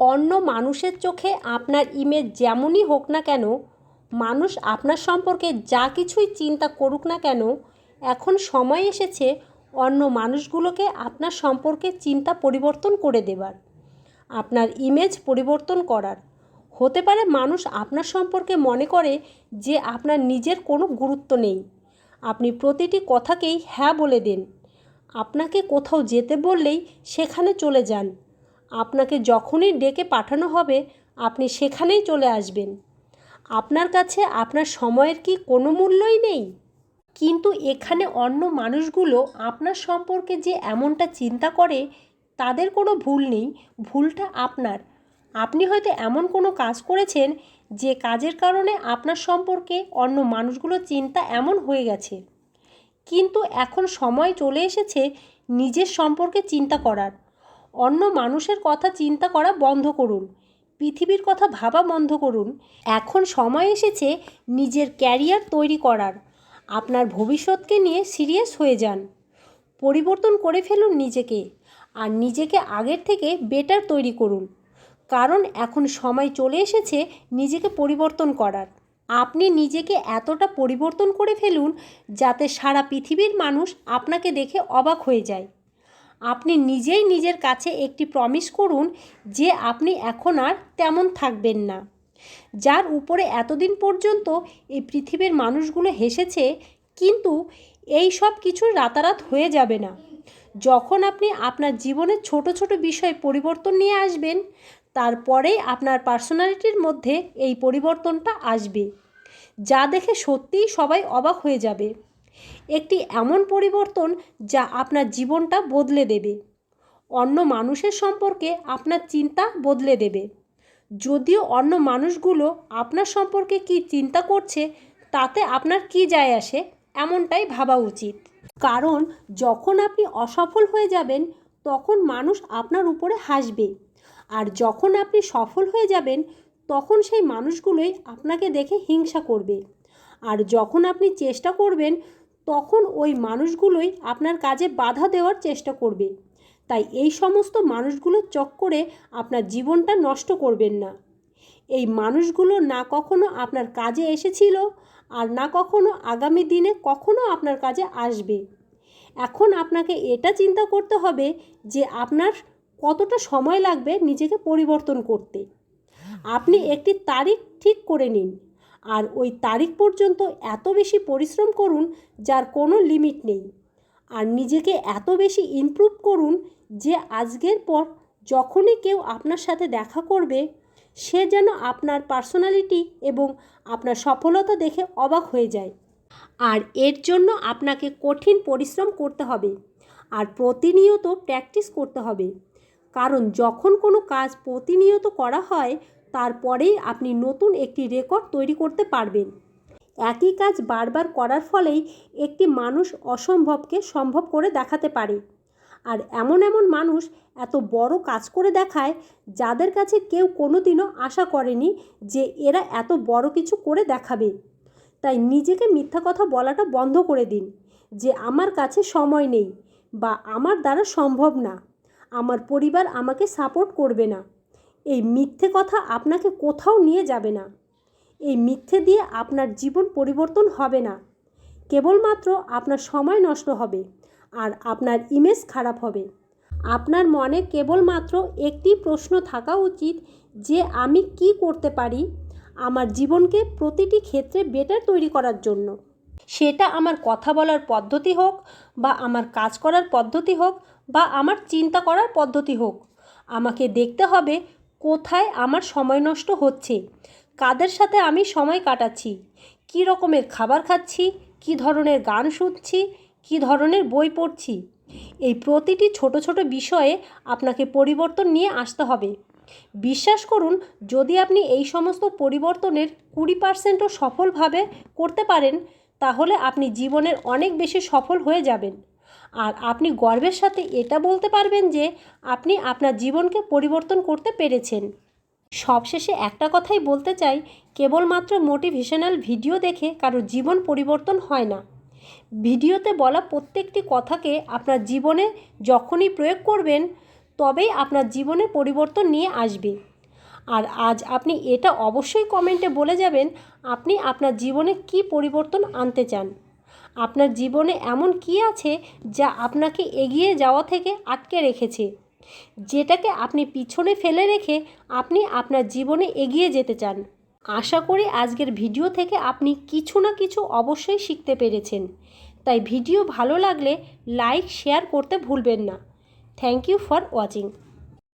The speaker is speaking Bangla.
অন্য মানুষের চোখে আপনার ইমেজ যেমনই হোক না কেন, মানুষ আপনার সম্পর্কে যা কিছুই চিন্তা করুক না কেন, এখন সময় এসেছে অন্য মানুষগুলোকে আপনার সম্পর্কে চিন্তা পরিবর্তন করে দেবার, আপনার ইমেজ পরিবর্তন করার। হতে পারে মানুষ আপনার সম্পর্কে মনে করে যে আপনার নিজের কোনো গুরুত্ব নেই। আপনি প্রতিটি কথাকেই হ্যাঁ বলে দেন। আপনাকে কোথাও যেতে বললেই সেখানে চলে যান। আপনাকে যখনই ডেকে পাঠানো হবে, আপনি সেখানেই চলে আসবেন। আপনার কাছে আপনার সময়ের কি কোনো মূল্যই নেই? কিন্তু এখানে অন্য মানুষগুলো আপনার সম্পর্কে যে এমনটা চিন্তা করে, তাদের কোনো ভুল নেই। ভুলটা আপনার। আপনি হয়তো এমন কোনো কাজ করেছেন, যে কাজের কারণে আপনার সম্পর্কে অন্য মানুষগুলোর চিন্তা এমন হয়ে গেছে। কিন্তু এখন সময় চলে এসেছে নিজের সম্পর্কে চিন্তা করার। অন্য মানুষের কথা চিন্তা করা বন্ধ করুন। পৃথিবীর কথা ভাবা বন্ধ করুন। এখন সময় এসেছে নিজের ক্যারিয়ার তৈরি করার। আপনার ভবিষ্যৎকে নিয়ে সিরিয়াস হয়ে যান। পরিবর্তন করে ফেলুন নিজেকে। আর নিজেকে আগের থেকে বেটার তৈরি করুন। কারণ এখন সময় চলে এসেছে নিজেকে পরিবর্তন করার। আপনি নিজেকে এতটা পরিবর্তন করে ফেলুন যাতে সারা পৃথিবীর মানুষ আপনাকে দেখে অবাক হয়ে যায়। আপনি নিজেই নিজের কাছে একটি প্রমিস করুন যে আপনি এখন আর তেমন থাকবেন না। যার উপরে এতদিন পর্যন্ত এই পৃথিবীর মানুষগুলো হেসেছে, কিন্তু এই সব কিছু রাতারাত হয়ে যাবে না। যখন আপনি আপনার জীবনের ছোট ছোট বিষয়ে পরিবর্তন নিয়ে আসবেন তারপরেই আপনার পার্সোনালিটির মধ্যে এই পরিবর্তনটা আসবে। যা দেখে সত্যিই সবাই অবাক হয়ে যাবে। একটি এমন পরিবর্তন যা আপনার জীবনটা বদলে দেবে। অন্য মানুষের সম্পর্কে আপনার চিন্তা বদলে দেবে। যদিও অন্য মানুষগুলো আপনার সম্পর্কে কি চিন্তা করছে, তাতে আপনার কি যায় আসে, এমনটাই ভাবা উচিত। কারণ যখন আপনি অসফল হয়ে যাবেন, তখন মানুষ আপনার উপরে হাসবে। আর যখন আপনি সফল হয়ে যাবেন, তখন সেই মানুষগুলোই আপনাকে দেখে হিংসা করবে। আর যখন আপনি চেষ্টা করবেন তখন ওই মানুষগুলোই আপনার কাজে বাধা দেওয়ার চেষ্টা করবে। তাই এই সমস্ত মানুষগুলোর চক্করে আপনার জীবনটা নষ্ট করবেন না। এই মানুষগুলো না কখনো আপনার কাজে এসেছিল আর না কখনো আগামী দিনে কখনো আপনার কাজে আসবে। এখন আপনাকে এটা চিন্তা করতে হবে যে আপনার কতটা সময় লাগবে নিজেকে পরিবর্তন করতে। আপনি একটি তারিখ ঠিক করে নিন। আর ওই তারিখ পর্যন্ত এত বেশি পরিশ্রম করুন যার কোনো লিমিট নেই। আর নিজেকে এত বেশি ইমপ্রুভ করুন যে আজকের পর যখনই কেউ আপনার সাথে দেখা করবে, সে যেন আপনার পার্সোনালিটি এবং আপনার সফলতা দেখে অবাক হয়ে যায়। আর এর জন্য আপনাকে কঠিন পরিশ্রম করতে হবে আর প্রতিনিয়ত প্র্যাকটিস করতে হবে। কারণ যখন কোনো কাজ প্রতিনিয়ত করা হয় তারপরেই আপনি নতুন একটি রেকর্ড তৈরি করতে পারবেন। একই কাজ বারবার করার ফলেই একটি মানুষ অসম্ভবকে সম্ভব করে দেখাতে পারে। আর এমন এমন মানুষ এত বড় কাজ করে দেখায় যাদের কাছে কেউ কোনোদিনও আশা করেনি যে এরা এত বড় কিছু করে দেখাবে। তাই নিজেকে মিথ্যা কথা বলাটা বন্ধ করে দিন যে আমার কাছে সময় নেই বা আমার দ্বারা সম্ভব না। আমার পরিবার আমাকে সাপোর্ট করবে না। এই মিথ্যে কথা আপনাকে কোথাও নিয়ে যাবে না। এই মিথ্যে দিয়ে আপনার জীবন পরিবর্তন হবে না। কেবলমাত্র আপনার সময় নষ্ট হবে আর আপনার ইমেজ খারাপ হবে। আপনার মনে কেবলমাত্র একটি প্রশ্ন থাকা উচিত যে আমি কি করতে পারি আমার জীবনকে প্রতিটি ক্ষেত্রে বেটার তৈরি করার জন্য। সেটা আমার কথা বলার পদ্ধতি হোক বা আমার কাজ করার পদ্ধতি হোক বা আমার চিন্তা করার পদ্ধতি হোক। আমাকে দেখতে হবে কোথায় আমার সময় নষ্ট হচ্ছে? কাদের সাথে আমি সময় কাটাচ্ছি? কী রকমের খাবার খাচ্ছি? কী ধরনের গান শুনছি? কী ধরনের বই পড়ছি? এই প্রতিটি ছোট ছোট বিষয়ে আপনাকে পরিবর্তন নিয়ে আসতে হবে। বিশ্বাস করুন, যদি আপনি এই সমস্ত পরিবর্তনের কুড়ি পার্সেন্টও সফলভাবে করতে পারেন, তাহলে আপনি জীবনের অনেক বেশি সফল হয়ে যাবেন। আর আপনি গর্বের সাথে এটা বলতে পারবেন যে আপনি আপনার জীবনকে পরিবর্তন করতে পেরেছেন। সবশেষে একটা কথাই বলতে চাই, কেবলমাত্র মোটিভেশনাল ভিডিও দেখে কারও জীবন পরিবর্তন হয় না। ভিডিওতে বলা প্রত্যেকটি কথাকে আপনার জীবনে যখনই প্রয়োগ করবেন, তবেই আপনার জীবনে পরিবর্তন নিয়ে আসবে। আর আজ আপনি এটা অবশ্যই কমেন্টে বলে যাবেন, আপনি আপনার জীবনে কি পরিবর্তন আনতে চান। আপনার জীবনে এমন কি আছে যা আপনাকে এগিয়ে যাওয়া থেকে আটকে রেখেছে? যেটাকে আপনি পিছনে ফেলে রেখে আপনি আপনার জীবনে এগিয়ে যেতে চান। আশা করি আজকের ভিডিও থেকে আপনি কিছু না কিছু অবশ্যই শিখতে পেরেছেন। তাই ভিডিও ভালো লাগলে লাইক, শেয়ার করতে ভুলবেন না। Thank you for watching.